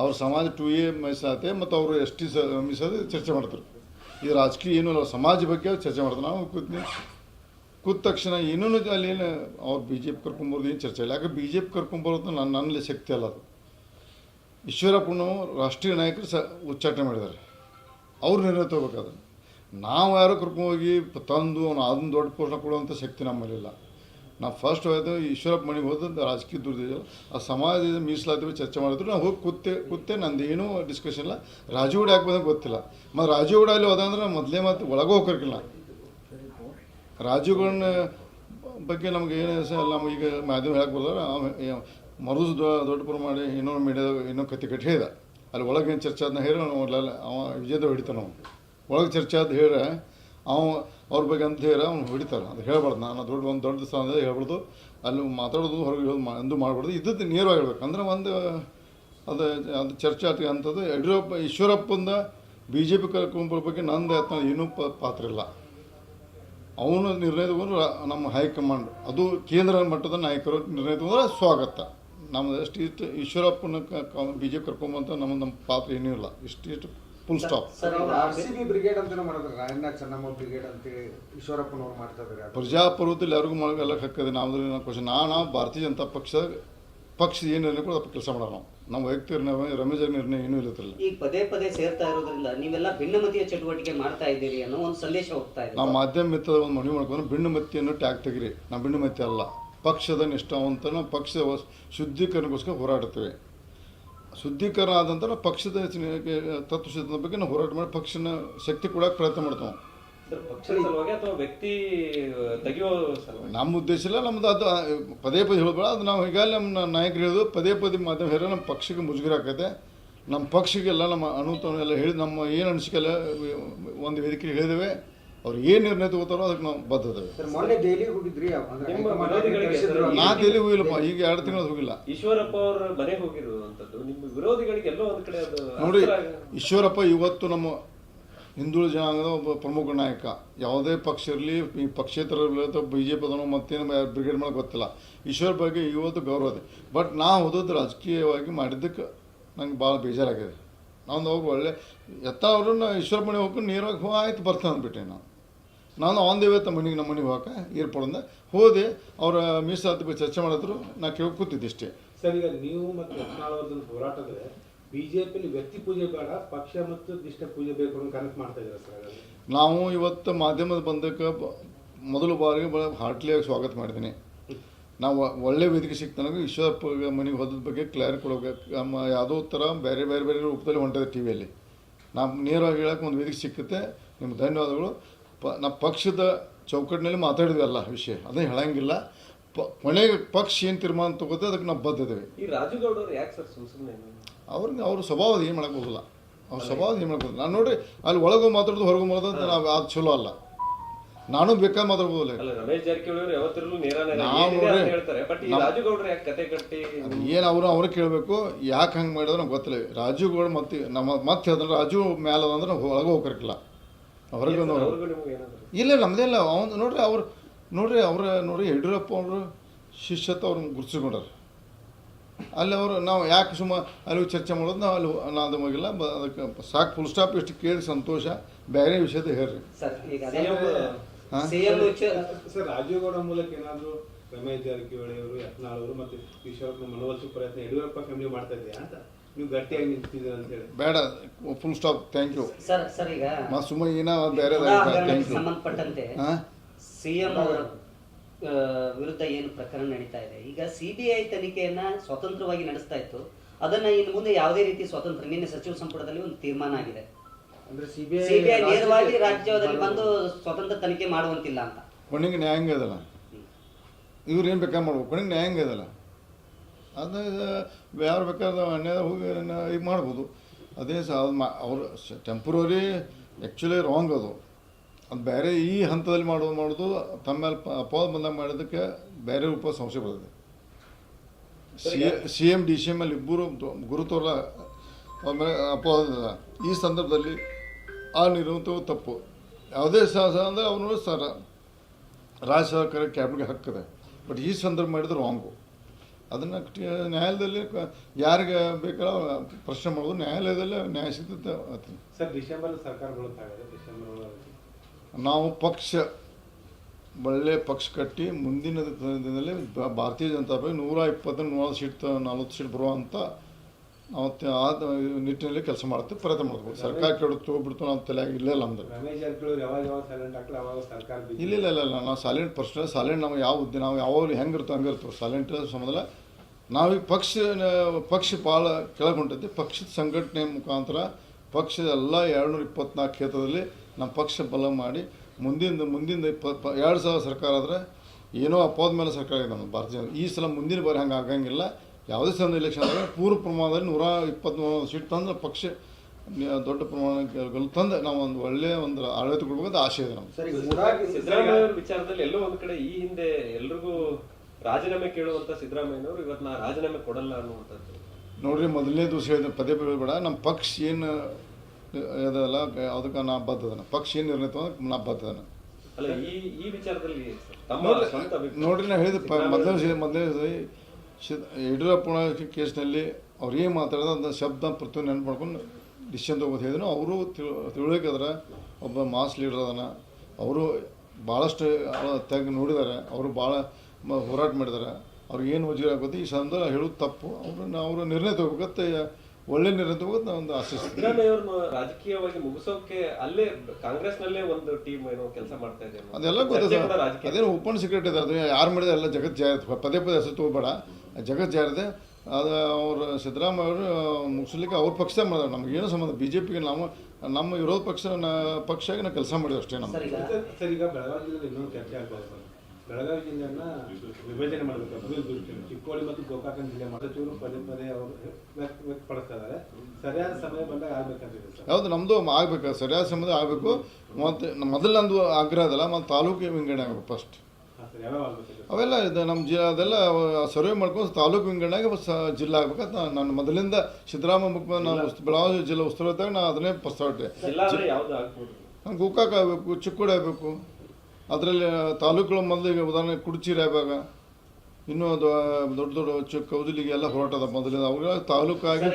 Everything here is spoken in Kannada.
ಅವ್ರ ಸಮಾಜ ಟು ಎ ಮೀಸಲಾತಿ ಮತ್ತು ಅವರು ಎಸ್ ಟಿ ಮೀಸಲಾತಿ ಚರ್ಚೆ ಮಾಡ್ತಾರೆ. ಈ ರಾಜಕೀಯ ಏನೂ ಅಲ್ಲ, ಸಮಾಜ ಬಗ್ಗೆ ಚರ್ಚೆ ಮಾಡ್ತಾರೆ. ನಾವು ಕೂತ್ನಿ, ಕೂತ ತಕ್ಷಣ ಏನೂ ಅಲ್ಲಿ ಏನು, ಅವ್ರು ಬಿ ಜೆ ಪಿ ಕರ್ಕೊಂಬರೋದು ಏನು ಚರ್ಚೆ ಇಲ್ಲ. ಯಾಕೆ ಬಿ ಜೆ ಪಿ ಕರ್ಕೊಂಬರೋದು ನನ್ನ ನನ್ನಲ್ಲಿ ಶಕ್ತಿ ಅಲ್ಲ ಅದು. ಈಶ್ವರಪ್ಪನವರು ರಾಷ್ಟ್ರೀಯ ನಾಯಕರು ಸ ಉಚ್ಚಾಟನೆ ಮಾಡಿದ್ದಾರೆ. ಅವ್ರು ನಿರ್ಣಯ ತಗೋಬೇಕಾದ್ರೆ ನಾವು ಯಾರೋ ಕರ್ಕೊಂಡೋಗಿ ತಂದು ಅವನು ಅದನ್ನು ದೊಡ್ಡ ಪೋಷಣ ಕೊಡುವಂಥ ಶಕ್ತಿ ನಮ್ಮಲ್ಲಿಲ್ಲ ನಾವು ಫಸ್ಟ್ ಹೋಯ್ತು ಈಶ್ವರಪ್ಪ ಮನೆಗೆ ಹೋದ ರಾಜಕೀಯ ದುರ್ದಿಲ್ಲ ಆ ಸಮಾಜದ ಮೀಸಲಾತಿ ಚರ್ಚೆ ಮಾಡಿದ್ರು. ನಾವು ಹೋಗಿ ಕೂತೆ ಕೂತೆ ನಂದು ಏನೂ ಡಿಸ್ಕಷನ್ ಇಲ್ಲ ರಾಜುಗೌಡ ಯಾಕೆ ಗೊತ್ತಿಲ್ಲ. ಮತ್ತು ರಾಜುಗೌಡ ಅಲ್ಲಿ ಹೋದಂದ್ರೆ ಮೊದಲೇ ಮತ್ತು ಒಳಗೆ ಹೋಗಿರ್ಕಿಲ್ಲ ಬಗ್ಗೆ ನಮ್ಗೆ ಏನು ನಮ್ಗೆ ಈಗ ಮಾಧ್ಯಮ ಹೇಳಕ್ಕೆ ಬರ್ದಾರ ಮರುದು ದೊಡ್ಡ ಮಾಡಿ ಇನ್ನೊಂದು ಮೀಡಿಯಾದಾಗ ಇನ್ನೊಂದು ಕತೆ ಕಟ್ಟಿ ಹೇಳಿದ. ಅಲ್ಲಿ ಒಳಗೆ ಏನು ಚರ್ಚೆ ಅದನ್ನ ಹೇಳಿ ಅವ ವಿಜಯದ ಹೊಡಿತಾನೆ ಒಳಗೆ ಚರ್ಚೆ ಆದ ಹೇಳ ಅವ ಅವ್ರ ಬಗ್ಗೆ ಅಂತ ಹೇಳಿ ಅವ್ನು ಹೊಡಿತಾರೆ ಅದು ಹೇಳ್ಬಾರ್ದು. ನಾನು ದೊಡ್ಡ ಒಂದು ದೊಡ್ಡ ಸ್ಥಾನದಲ್ಲಿ ಹೇಳ್ಬಾರ್ದು. ಅಲ್ಲಿ ಮಾತಾಡೋದು, ಹೊರಗೆ ಹೇಳೋದು ಎಂದು ಮಾಡ್ಬಾರ್ದು. ಇದ್ದದ್ದು ನೇರವಾಗಿ ಹೇಳ್ಬೇಕು ಅಂದ್ರೆ ಒಂದು, ಅದು ಅದು ಚರ್ಚೆ ಆತ ಅಂಥದ್ದು ಯಡಿಯೂರಪ್ಪ, ಈಶ್ವರಪ್ಪಂದ ಬಿ ಜೆ ಪಿ ಕರ್ಕೊಂಬರ ಬಗ್ಗೆ ನಂದು ಯತ್ನ ಏನೂ ಪ ಪಾತ್ರ ಇಲ್ಲ. ಅವನು ನಿರ್ಣಯ ತಗೊಂಡ್ರೆ ನಮ್ಮ ಹೈಕಮಾಂಡ್, ಅದು ಕೇಂದ್ರ ಮಟ್ಟದ ನಾಯಕರು ನಿರ್ಣಯ ತಗೊಂಡ್ರೆ ಸ್ವಾಗತ. ನಮ್ದು ಎಷ್ಟು ಇಷ್ಟು ಈಶ್ವರಪ್ಪನ ಬಿ ಜೆ ಪಿ ಕರ್ಕೊಂಬಂತ ನಮ್ಮ ನಮ್ಮ ಪಾತ್ರ ಏನೂ ಇಲ್ಲ. ಇಷ್ಟು ಇಷ್ಟು ಫುಲ್ ಸ್ಟಾಪ್ ಸರ್ ಈಗ ಆರ್ ಸಿ ಬಿ ಬ್ರಿಗೇಡ್ ಅಂತ ಮಾಡಿದ್ರೆ. ರಾಯಣ್ಣ ಚೆನ್ನಮ್ಮ ಬ್ರಿಗೇಡ್ ಅಂತೇಳಿ ಈಶ್ವರಪ್ಪನವ್ರು ಮಾಡ್ತಾ ಇದ್ದಾರೆ. ಪ್ರಜಾಪ್ರಭುತ್ವದಲ್ಲಿ ಯಾರಿಗೂ ಮಾಡೋಲ್ಲ ಹಾಕದೆ ನಾವು ಕ್ವಶನ್ ನಾನು ಭಾರತೀಯ ಜನತಾ ಪಕ್ಷ ಪಕ್ಷ ಏನು ಇರಲಿ ಕೂಡ ಅದಕ್ಕೆ ಕೆಲಸ ಮಾಡೋಣ ನಾವು. ನಮ್ಮ ವ್ಯಕ್ತಿ ನಿರ್ಣಯ ರಮೇಶ್ ನಿರ್ಣಯ ಏನೂ ಇರುತ್ತಿಲ್ಲ. ಈಗ ಪದೇ ಪದೇ ಸೇರ್ತಾ ಇರೋದ್ರಿಂದ ನೀವೆಲ್ಲ ಭಿನ್ನಮತಿಯ ಚಟುವಟಿಕೆ ಮಾಡ್ತಾ ಇದ್ದೀರಿ ಅನ್ನೋ ಒಂದು ಸಂದೇಶ ಹೋಗ್ತಾ ಇದೆ. ನಾವು ಮಾಧ್ಯಮ ಮಿತ್ರ ಒಂದು ಮನವಿ ಮಾಡ್ಕೊಂಡು ಭಿನ್ನಮತಿಯನ್ನು ಮತ್ತಿಯನ್ನು ಟ್ಯಾಗ್ ತೆಗಿರಿ. ನಾವು ಭಿನ್ನಮತಿ ಮತ್ತಿ ಅಲ್ಲ. ಪಕ್ಷದ ನಿಷ್ಠಾವಂತ ಪಕ್ಷ ಶುದ್ಧೀಕರಣಕ್ಕೋಸ್ಕರ ಹೋರಾಡ್ತೇವೆ ಶುದ್ಧೀಕರಣ ಆದಂತ ನಾವು ಪಕ್ಷದ ತತ್ವಶುದ್ಧ ಬಗ್ಗೆ ನಾವು ಹೋರಾಟ ಮಾಡಿ ಪಕ್ಷನ ಶಕ್ತಿ ಕೊಡೋಕೆ ಪ್ರಯತ್ನ ಮಾಡ್ತಾವೆ. ನಮ್ಮ ಉದ್ದೇಶ ಇಲ್ಲ ನಮ್ದು ಅದು ಪದೇ ಪದೇ ಹೇಳಬೇಡ ಅದು ನಾವು ಈಗಾಗಲೇ ನಮ್ಮ ನಾಯಕರು ಹೇಳೋದು ಪದೇ ಪದೇ ಮಾಧ್ಯಮ ಹೇಳಿ ನಮ್ಮ ಪಕ್ಷಕ್ಕೆ ಮುಜುಗರ ಆಕೈತೆ. ನಮ್ಮ ಪಕ್ಷಕ್ಕೆಲ್ಲ ನಮ್ಮ ಅನುತನ ಎಲ್ಲ ಹೇಳಿ ನಮ್ಮ ಏನು ಅನಿಸಿಕೆಲ್ಲ ಒಂದು ವೇದಿಕೆ ಹೇಳಿದ್ದೇವೆ. ಅವ್ರು ಏನು ನಿರ್ಣಯ ತಗೋತಾರೋ ಅದಕ್ಕೆ ನಾವು ಬದ್ಧತೆ. ನಾ ಎಲ್ಲಿ ಹೋಗಿಲ್ಲಪ್ಪ ಈಗ ಎರಡು ತಿಂಗಳು ಹೋಗಿಲ್ಲ. ಈಶ್ವರಪ್ಪ ಅವರ ಮನೆಗೆ ಹೋಗಿರುವಂತದ್ದು ನಿಮ್ಮ ವಿರೋಧಿಗಳಿಗೆ ಎಲ್ಲೋ ಒಂದ್ ಕಡೆ ಅದು ನೋಡಿ ಈಶ್ವರಪ್ಪ ಇವತ್ತು ನಮ್ಮ ಹಿಂದುಳಿದ ಜನಾಂಗದ ಒಬ್ಬ ಪ್ರಮುಖ ನಾಯಕ. ಯಾವುದೇ ಪಕ್ಷ ಇರಲಿ ಈ ಪಕ್ಷೇತರ ಅಥವಾ ಬಿ ಜೆ ಪಿ ಅದನ್ನು ಮತ್ತೇನು ಬ್ರಿಗೇಡ್ ಮಾಡೋಕೆ ಗೊತ್ತಿಲ್ಲ. ಈಶ್ವರ ಬಗ್ಗೆ ಇವತ್ತು ಗೌರವ ಇದೆ. ಬಟ್ ನಾ ಓದೋದು ರಾಜಕೀಯವಾಗಿ ಮಾಡಿದ್ದಕ್ಕೆ ನಂಗೆ ಭಾಳ ಬೇಜಾರಾಗಿದೆ. ನಾವು ಹೋಗಿ ಒಳ್ಳೆ ಎತ್ತ ಅವ್ರನ್ನ ಈಶ್ವರ ಮನೆ ಹೋಗ್ಕೊಂಡು ನೀರಾಗಿ ಹೋಗಿ ಆಯ್ತು ಬರ್ತಾನೆ ಅಂದ್ಬಿಟ್ಟೆ ನಾನು. ನಾನು ಆನ್ ದಿ ವೇ ತಮ್ಮ ಮನೆಗೆ ನಮ್ಮ ಮನೆಗೆ ಹೋಗಕ್ಕೆ ಏರ್ಪೋರ್ಟಿಂದ ಹೋದೆ ಅವರ ಮೀಸಲಾತಿ ಬಗ್ಗೆ ಚರ್ಚೆ ಮಾಡಿದ್ರು. ನಾ ಕೇಳಿ ಕೂತಿದ್ದೆ ಇಷ್ಟೇ. ಸರ್ ಈಗ ನೀವು ಮತ್ತು ಯತ್ನಾಳ್ ಹೋರಾಟದ್ರೆ ಬಿಜೆಪಿಯಲ್ಲಿ ಬಿಜೆಪಿಲಿ ವ್ಯಕ್ತಿ ಪೂಜೆ ಬೇಡ ಪಕ್ಷ ಮತ್ತು ದಿಷ್ಟ ಪೂಜೆ ಬೇಕು ಅಂತ ಕನೆಕ್ಟ್ ಮಾಡ್ತಾ ಇದ್ದಾರೆ ಸರ್ ನಾವು ಇವತ್ತು ಮಾಧ್ಯಮದ ಬಂದಕ್ಕೆ ಮೊದಲು ಬಾರಿಗೆ ಬಹಳ ಹಾರ್ಟ್ಲಿಯಾಗಿ ಸ್ವಾಗತ ಮಾಡಿದ್ದೀನಿ. ನಾವು ಒಳ್ಳೆ ವೇದಿಕೆ ಸಿಕ್ತನಾಗ ಈಶ್ವರಪ್ಪ ಮನೆಗೆ ಹೋದ ಬಗ್ಗೆ ಕ್ಲಿಯರ್ ಕೊಡಬೇಕು ನಮ್ಮ ಯಾವುದೋ ಥರ ಬೇರೆ ಬೇರೆ ಬೇರೆ ರೂಪದಲ್ಲಿ ಹೊಂಟಿದೆ ಟಿ ವಿಯಲ್ಲಿ ನಾವು ನೇರವಾಗಿ ಹೇಳಕ್ಕೆ ಒಂದು ವೇದಿಕೆ ಸಿಕ್ಕುತ್ತೆ. ನಿಮ್ಗೆ ಧನ್ಯವಾದಗಳು. ಪ ನಮ್ಮ ಪಕ್ಷದ ಚೌಕಟ್ಟಿನಲ್ಲಿ ಮಾತಾಡಿದ್ವಿ ಅಲ್ಲ ವಿಷಯ. ಅದನ್ನ ಹೇಳಂಗಿಲ್ಲ. ಪ ಕೊನೆಗೆ ಪಕ್ಷ ಏನು ತೀರ್ಮಾನ ತಗೋತೆ ಅದಕ್ಕೆ ನಾವು ಬದ್ಧದೇವೆ. ಈ ರಾಜುಗೌಡರು ಯಾಕೆ ಸರ್ ಸುಮ್ ಸುಮ್ಮನೆ ಅವ್ರಿಗೆ ಅವ್ರ ಸ್ವಭಾವ ಏನು ಮಾಡಕ್ಕೆ ಹೋಗಲ್ಲ ಅವ್ರ ಸ್ವಭಾವ ಏನು ಮಾಡಕ್ಕೆ ನಾನು ನೋಡಿ ಅಲ್ಲಿ ಒಳಗೆ ಮಾತಾಡೋದು ಹೊರಗೆ ಮಾತಾಡೋದು ನಾವು ಅದು ಚಲೋ ಅಲ್ಲ. ನಾನು ಬೇಕಾದ ಮಾತಾಡ್ಬೋದಿಲ್ಲ ರಮೇಶ್ ಜಾರಕಿಹೊಳಿ ಯಾವತ್ತಿರಲು ನೇರ ಏನು ಅವರು ಅವ್ರು ಕೇಳಬೇಕು ಯಾಕೆ ಹಂಗೆ ಮಾಡಿದ್ರೆ ನಂಗೆ ಗೊತ್ತಿಲ್ಲ. ರಾಜುಗೌಡ ಮತ್ತೆ ನಮ್ಮ ಮತ್ತೆ ಹೇಳಿದ್ರೆ ರಾಜು ಮ್ಯಾಲ ಅಂದ್ರೆ ಒಳಗೆ ಹೋಗಿರ್ಕಿಲ್ಲ ಹೊರಗೆ ಒಂದು ಅವ್ರಿಗೂ ಇಲ್ಲ ನಮ್ದೆಲ್ಲ ಇಲ್ಲ. ಅವ್ನು ನೋಡ್ರಿ ಅವ್ರು ನೋಡ್ರಿ ಅವ್ರ ನೋಡ್ರಿ ಯಡಿಯೂರಪ್ಪ ಅವರು ಶಿಷ್ಯತ್ ಅವ್ರನ್ನ ಗುರುತಿಸ್ಕೊಂಡಾರ ಅಲ್ಲಿ ಅವರು ನಾವು ಯಾಕೆ ಸುಮ್ಮ ಅಲ್ಲಿ ಚರ್ಚೆ ಮಾಡೋದು ನಾವು ಅಲ್ಲಿ ನಾದ ಮಗಿಲ್ಲ ಅದಕ್ಕೆ ಸಾಕು ಫುಲ್ ಸ್ಟಾಪ್ ಇಷ್ಟು ಕೇಳಿ ಸಂತೋಷ. ಬೇರೆ ವಿಷಯದ ಹೇಳ್ರಿ. ಸರ್ ರಾಜೀವ್ಗೌಡ ಮೂಲಕ ಏನಾದ್ರು ರಮೇಶ್ ಜಾರಕಿಹೊಳಿ ಅವರು ಯತ್ನಾಳ್ ಅವರು ಮತ್ತು ಈಶ್ವರಪ್ಪ ಮನವೊಲಿಸುವ ಪ್ರಯತ್ನ ಯಡಿಯೂರಪ್ಪ ಫ್ಯಾಮಿಲಿ ಮಾಡ್ತಾ ಇದೆಯಾ ಅಂತ? ನೀವು ಗಟ್ಟಿಯಾಗಿ ನಿಂತಿದ್ದೀರ ಅಂತ ಹೇಳಿ. ಬೇಡ full stop thank you sir sir ಈಗ ಮತ್ತು ಸುಮ್ಮ ಏನೋ ಬೇರೆ ಥ್ಯಾಂಕ್ ಯು ಸಂಬಂಧಪಟ್ಟಂತೆ ಸಿಎಂ ಅವರ ವಿರುದ್ಧ ಏನು ಪ್ರಕರಣ ನಡೀತಾ ಇದೆ. ಈಗ ಸಿಬಿಐ ತನಿಖೆಯನ್ನ ಸ್ವತಂತ್ರವಾಗಿ ನಡೆಸ್ತಾ ಇತ್ತು. ಅದನ್ನ ಇನ್ನು ಮುಂದೆ ಯಾವುದೇ ರೀತಿ ಸ್ವತಂತ್ರ ನಿನ್ನೆ ಸಚಿವ ಸಂಪುಟದಲ್ಲಿ ಒಂದು ತೀರ್ಮಾನ ಆಗಿದೆ. ಅಂದ್ರೆ ಸಿಬಿಐ ಸಿಬಿಐ ನೇರವಾಗಿ ರಾಜ್ಯದಲ್ಲಿ ಬಂದು ಸ್ವತಂತ್ರ ತನಿಖೆ ಮಾಡುವಂತಿಲ್ಲ ಅಂತ. ಕೊನೆಗೆ ನ್ಯಾಯಾಂಗ ಇದಲ್ಲ. ಇವ್ರು ಏನ್ ಬೇಕಾ ಮಾಡ್ಬೇಕು? ಕೊನೆಗೆ ನ್ಯಾಯಾಂಗ ಇದಲ್ಲ. ಅದು ಯಾರು ಬೇಕಾದ್ರೆ ಅನ್ಯಾಯ ಹೋಗಿ ಈಗ ಮಾಡ್ಬೋದು. ಅದೇ ಸಹ ಅದು ಮಾ ಅವರು ಟೆಂಪ್ರವರಿ ಆ್ಯಕ್ಚುಲಿ ರಾಂಗ್ ಅದು. ಅದು ಬೇರೆ ಈ ಹಂತದಲ್ಲಿ ಮಾಡೋದು ಮಾಡೋದು ತಮ್ಮ ಮೇಲೆ ಅಪವಾದ ಬಂದಾಗ ಮಾಡೋದಕ್ಕೆ ಬೇರೆ ರೂಪ ಸಂಶಯ ಬರ್ತದೆ. C M D C M ಅಲ್ಲಿ ಇಬ್ಬರು ಗುರುತವರ ಆಮೇಲೆ ಅಪವಾದ ಈ ಸಂದರ್ಭದಲ್ಲಿ ಆ ನಿರುವಂಥವು ತಪ್ಪು. ಯಾವುದೇ ಸಹ ಅಂದರೆ ಅವನು ಸರ ರಾಜ್ಯ ಸರ್ಕಾರ ಕ್ಯಾಬಿನೆಟ್ಗೆ ಹಾಕ್ತದೆ. ಬಟ್ ಈ ಸಂದರ್ಭ ಮಾಡಿದ್ರೆ ರಾಂಗು ಅದನ್ನು ನ್ಯಾಯಾಲಯದಲ್ಲಿ ಯಾರಿಗೆ ಬೇಕಾದ ಪ್ರಶ್ನೆ ಮಾಡೋದು ನ್ಯಾಯಾಲಯದಲ್ಲೇ ನ್ಯಾಯ ಸಿಗ್ತದೆ ಸರ್ ಡಿಸೆಂಬರ್ ಸರ್ಕಾರ ಬೀಳುತ್ತಾಗಿದೆ ಡಿಸೆಂಬರ್ ನಾವು ಪಕ್ಷ ಒಳ್ಳೆ ಪಕ್ಷ ಕಟ್ಟಿ ಮುಂದಿನ ದಿನದಲ್ಲಿ ಭಾರತೀಯ ಜನತಾ ಪಾರ್ಟಿ ನೂರ ಇಪ್ಪತ್ತು ನೂರ ಸೀಟ್ ನಲ್ವತ್ತು ಸೀಟ್ ಬರುವಂಥ ನಾವು ಆ ನಿಟ್ಟಿನಲ್ಲಿ ಕೆಲಸ ಮಾಡುತ್ತೆ ಪ್ರಯತ್ನ ಮಾಡ್ಬೋದು ಸರ್ಕಾರ ಕೇಳುತ್ತೆ ಬಿಡ್ತು ನಾವು ತಲೆ ಇಲ್ಲೇ ಇಲ್ಲ ಅಂದ್ರೆ ಇಲ್ಲ ಇಲ್ಲ ಇಲ್ಲ ನಾವು ಸೈಲೆಂಟ್ ಪರ್ಸನ್ ಸೈಲೆಂಟ್ ನಾವು ಯಾವ ನಾವು ಯಾವಾಗ ಹೆಂಗೆ ಇರ್ತೋ ಹಂಗೆ ಇರ್ತೀವಿ ಸೈಲೆಂಟ್ ಸಂಬಂಧ ನಾವೀಗ ಪಕ್ಷ ಪಕ್ಷ ಭಾಳ ಕೆಳಗೆ ಹೊಂಟೈತಿ ಪಕ್ಷದ ಸಂಘಟನೆ ಮುಖಾಂತರ ಪಕ್ಷದ ಎಲ್ಲ ಎರಡುನೂರ ಇಪ್ಪತ್ನಾಲ್ಕು ಕ್ಷೇತ್ರದಲ್ಲಿ ನಮ್ಮ ಪಕ್ಷ ಬಲ ಮಾಡಿ ಮುಂದಿನ ಮುಂದಿನ ಇಪ್ಪ ಎರಡು ಸಾವಿರ ಸರ್ಕಾರ ಆದರೆ ಏನೋ ಅಪ್ಪಾದ ಮೇಲೆ ಸರ್ಕಾರ ಇದೆ ನಮ್ಮ ಭಾರತೀಯ ಈ ಸಲ ಮುಂದಿನ ಬಾರಿ ಹಂಗೆ ಆಗಂಗಿಲ್ಲ. ಯಾವುದೇ ಸಲ ಇಲೆಕ್ಷನ್ ಆದರೆ ಪೂರ್ವ ಪ್ರಮಾಣದಲ್ಲಿ ನೂರ ಇಪ್ಪತ್ತ್ಮೂರು ಸೀಟ್ ತಂದು ಪಕ್ಷ ದೊಡ್ಡ ಪ್ರಮಾಣ ತಂದು ನಾವು ಒಂದು ಒಳ್ಳೆಯ ಒಂದು ಆಡಳಿತ ಕೊಡ್ಬೇಕಂತ ಆಸೆ ಇದೆ ಸಿದ್ದರಾಮಯ್ಯ ವಿಚಾರದಲ್ಲಿ ಎಲ್ಲೋ ಒಂದು ಕಡೆ ಈ ಹಿಂದೆ ಎಲ್ರಿಗೂ ರಾಜೀನಾಮೆ ಕೇಳುವಂತ ಸಿದ್ದರಾಮಯ್ಯನವರು ಇವತ್ತು ನಾ ರಾಜೀನಾಮೆ ಕೊಡಲ್ಲ ಅನ್ನುವಂಥದ್ದು. ನೋಡ್ರಿ ಮೊದಲನೇ ದಿವಸ ಹೇಳಿದ ಪದೇ ಪದೇ ಬೇಡ ನಮ್ಮ ಪಕ್ಷ ಏನು ಅದಲ್ಲ ಅದಕ್ಕೆ ನಾ ಬದ್ದದನ ಪಕ್ಷ ಏನು ನಿರ್ಣಯ ತಗೊಂಡ್ ನಾ ಬದ್ದದನ ಅಲ್ಲ ಈ ಈ ವಿಚಾರದಲ್ಲಿ ತಮ್ಮ ನೋಡ್ರಿ ಸ್ವಂತ ಅಭಿಪ್ರಾಯ. ನೋಡ್ರಿ ನಾ ಹೇಳಿದ ಮೊದಲನೇ ಮೊದಲನೇ ಯಡಿಯೂರಪ್ಪನ ಕೇಸ್ನಲ್ಲಿ ಅವ್ರು ಏನು ಮಾತಾಡೋದು ಅಂತ ಶಬ್ದ ಪ್ರತಿಯೊಂದು ನೆನಪು ಮಾಡ್ಕೊಂಡು ಡಿಸಿಷನ್ ತಗೋತ ಹೇಳಿದ್ರು. ಅವರು ತಿಳುವಳಿಕೆ ಒಬ್ಬ ಮಾಸ್ ಲೀಡರ್ ಅದನ. ಅವರು ಭಾಳಷ್ಟು ತೆಗೆ ನೋಡಿದ್ದಾರೆ ಅವರು ಭಾಳ ಹೋರಾಟ ಮಾಡಿದ್ದಾರೆ ಅವ್ರಿಗೆ ಏನು ವಜೀರ ಆಗುತ್ತೆ ಈ ಸಂದರ್ಭ ಹೇಳೋದು ತಪ್ಪು. ಅವ್ರನ್ನ ಅವರು ನಿರ್ಣಯ ತಗೋಬೇಕತ್ತೆ ಒಳ್ಳೆ ನಿರ್ಣಯ ತಗೋದು ನಾವು ಒಂದು ಆಶಿಸ್ತೀವಿ ರಾಜಕೀಯವಾಗಿ ಮುಗಿಸೋಕೆ ಅಲ್ಲೇ ಕಾಂಗ್ರೆಸ್ ನಲ್ಲೇ ಒಂದು ಟೀಮ್ ಏನೋ ಕೆಲಸ ಮಾಡ್ತಾ ಇದೆ ಅದೆಲ್ಲ ಗೊತ್ತಿದೆ ರಾಜಕೀಯ. ಅದೇನು ಓಪನ್ ಸೀಕ್ರೆಟ್ ಇದೆ. ಅದು ಯಾರು ಮಾಡಿದೆ ಎಲ್ಲ ಜಗತ್ ಜಾಹಿರ್ ಪದೇ ಪದೇ ಹೆಸರು ತಗೋಬೇಡ. ಜಗತ್ ಜಾರಿದೆ ಅದು ಅವರು ಸಿದ್ದರಾಮಯ್ಯ ಅವರು ಮುಗಿಸ್ಲಿಕ್ಕೆ ಅವ್ರ ಪಕ್ಷ ಮಾಡಿದ್ರು. ನಮಗೇನು ಸಂಬಂಧ ಬಿ ಜೆ ಪಿಗೆ ನಾವು ನಮ್ಮ ವಿರೋಧ ಪಕ್ಷ ಪಕ್ಷಾಗಿ ನಾವು ಕೆಲಸ ಮಾಡಿದ್ವಿ ಅಷ್ಟೇ ನಮ್ಮ ಸರ್ ಈಗ ಬೆಳಗಾವಿ ಜಿಲ್ಲೆಯಲ್ಲಿ ಇನ್ನೊಂದು ಚರ್ಚೆ ಆಗ್ಬೋದು ಸರ್. ಬೆಳಗಾವಿ ಜಿಲ್ಲೆಯನ್ನ ವಿಭಜನೆ ಮಾಡಬೇಕು ಅಭಿವೃದ್ಧಿ ಚಿಕ್ಕೋಡಿ ಮತ್ತು ಗೋಕಾಕ ಜಿಲ್ಲೆ ಮತಚೂರು ಪದೇ ಪದೇ ಅವರು ವ್ಯಕ್ತ ವ್ಯಕ್ತಪಡಿಸ್ತಾ ಇದ್ದಾರೆ ಸರಿಯಾದ ಸಮಯ ಬಂದಾಗ ಆಗ್ಬೇಕಂತಿದೆ ಹೌದು ನಮ್ಮದು ಆಗಬೇಕು. ಸರಿಯಾದ ಸಮಯದ ಆಗಬೇಕು. ಮತ್ತು ಮೊದಲು ನಂದು ಆಗ್ರಹ ಅದಲ್ಲ ಮತ್ತು ತಾಲೂಕು ವಿಂಗಡಣೆ ಆಗಬೇಕು ಫಸ್ಟ್ ಅವೆಲ್ಲ ಇದು ನಮ್ಮ ಜಿಲ್ಲಾದೆಲ್ಲ ಅದೆಲ್ಲ ಸರ್ವೆ ಮಾಡ್ಕೊಂಡು ತಾಲೂಕು ವಿಂಗಡಣೆಗೆ ಜಿಲ್ಲಾ ಜಿಲ್ಲಾ ಆಗ್ಬೇಕಂತ ನಾನು ಮೊದಲಿಂದ ಸಿದ್ದರಾಮಯ್ಯ ಮುಖ್ಯ ನಾನು ಬೆಳಗಾವಿ ಜಿಲ್ಲಾ ಉಸ್ತುವಾರಿ ಇದ್ದಾಗ ನಾನು ಅದನ್ನೇ ಪ್ರಸ್ತಾವಿಟ್ಟೆ ಗೋಕಾಕ್ ಆಗಬೇಕು ಚಿಕ್ಕೋಡಿ ಆಗಬೇಕು. ಅದರಲ್ಲಿ ತಾಲೂಕುಗಳ ಮೊದಲು ಈಗ ಉದಾಹರಣೆ ಕುಡ್ಚಿರಿ ಇವಾಗ ಇನ್ನೂ ದೊಡ್ಡ ದೊಡ್ಡ ಚಿ ಕೌದಲಿಗೆ ಎಲ್ಲ ಹೋರಾಟದ ಅದ ಮೊದಲಿಂದ. ಅವಾಗ ತಾಲೂಕಾಗಿ